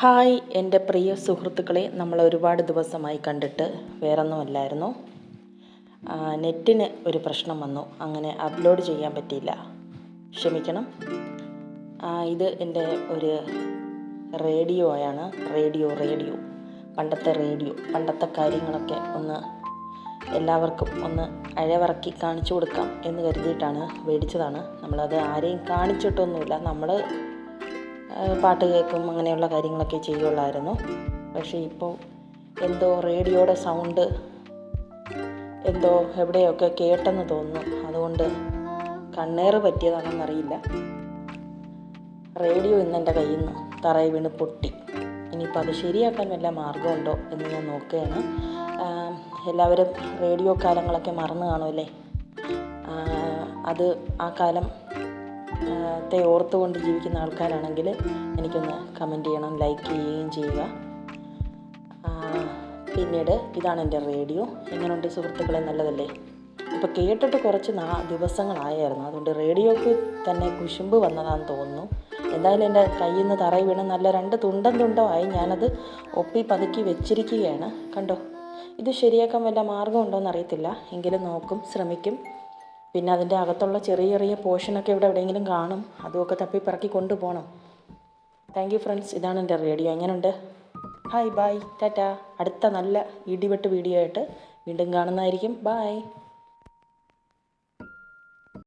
Hi എന്റെ പ്രിയ സുഹൃത്തുക്കളെ നമ്മൾ ഒരുപാട് ദിവസമായി കണ്ടിട്ട് വേറൊന്നുമല്ലായിരുന്നു. നെറ്റിന് ഒരു പ്രശ്നം വന്നു. അങ്ങനെ അപ്ലോഡ് ചെയ്യാൻ പറ്റിയില്ല. ക്ഷമിക്കണം. ഇത് എന്റെ ഒരു റേഡിയോ ആണ് റേഡിയോ റേഡിയോ. പണ്ടത്തെ റേഡിയോ. പണ്ടത്തെ കാര്യങ്ങളൊക്കെ ഒന്ന് എല്ലാവർക്കും ഒന്ന് അഴവിറക്കി കാണിച്ചു കൊടുക്കാം എന്ന് കരുതിയിട്ടാണ് മേടിച്ചതാണ് നമ്മളത് ആരെയും കാണിച്ചിട്ടൊന്നുമില്ല. നമ്മൾ പാട്ട് കേൾക്കും അങ്ങനെയുള്ള കാര്യങ്ങളൊക്കെ ചെയ്യുള്ളായിരുന്നു. പക്ഷേ ഇപ്പോൾ എന്തോ റേഡിയോയുടെ സൗണ്ട് എന്തോ എവിടെയൊക്കെ കേട്ടെന്ന് തോന്നുന്നു. അതുകൊണ്ട് കണ്ണേറ് പറ്റിയതാണെന്നറിയില്ല. റേഡിയോ ഇന്ന് എന്റെ കയ്യിൽ നിന്ന് തറയിൽ വീണ് പൊട്ടി. ഇനിയിപ്പോൾ അത് ശരിയാക്കാൻ വല്ല മാർഗമുണ്ടോ എന്ന് ഞാൻ നോക്കുകയാണ്. എല്ലാവരും റേഡിയോ കാലങ്ങളൊക്കെ മറന്നു കാണുമല്ലേ? അത് ആ കാലം ത്തെ ഓർത്തുകൊണ്ട് ജീവിക്കുന്ന ആൾക്കാരാണെങ്കിൽ എനിക്കൊന്ന് കമന്റ് ചെയ്യണം ലൈക്ക് ചെയ്യുകയും ചെയ്യുക. പിന്നീട് ഇതാണ് എന്റെ റേഡിയോ എങ്ങനെയുണ്ട് സുഹൃത്തുക്കളെ? നല്ലതല്ലേ? ഇപ്പോൾ കേട്ടിട്ട് കുറച്ച് നാ ദിവസങ്ങളായായിരുന്നു. അതുകൊണ്ട് റേഡിയോക്ക് തന്നെ കുശുമ്പ് വന്നതാണെന്ന് തോന്നുന്നു. എന്തായാലും എന്റെ കയ്യിൽ നിന്ന് തറയിൽ വീണ് നല്ല രണ്ട് തുണ്ടം തുണ്ടമായി ഞാനത് ഒപ്പി പതുക്കി വെച്ചിരിക്കുകയാണ്. കണ്ടോ? ഇത് ശരിയാക്കാൻ വല്ല മാർഗമുണ്ടോയെന്ന് അറിയത്തില്ല. എങ്കിലും നോക്കും ശ്രമിക്കും. പിന്നെ അതിന്റെ അകത്തുള്ള ചെറിയ ചെറിയ പോർഷനൊക്കെ ഇവിടെ എവിടെയെങ്കിലും കാണും. അതുമൊക്കെ തപ്പി പറക്കി കൊണ്ടുപോകണം. താങ്ക് യു ഫ്രണ്ട്സ് ഇതാണ് എന്റെ റേഡിയോ. എങ്ങനെയുണ്ട് ഹായ് ബായ് ടാറ്റ അടുത്ത നല്ല ഇടിവെട്ട് വീഡിയോ ആയിട്ട് വീണ്ടും കാണുന്നതായിരിക്കും. ബായ്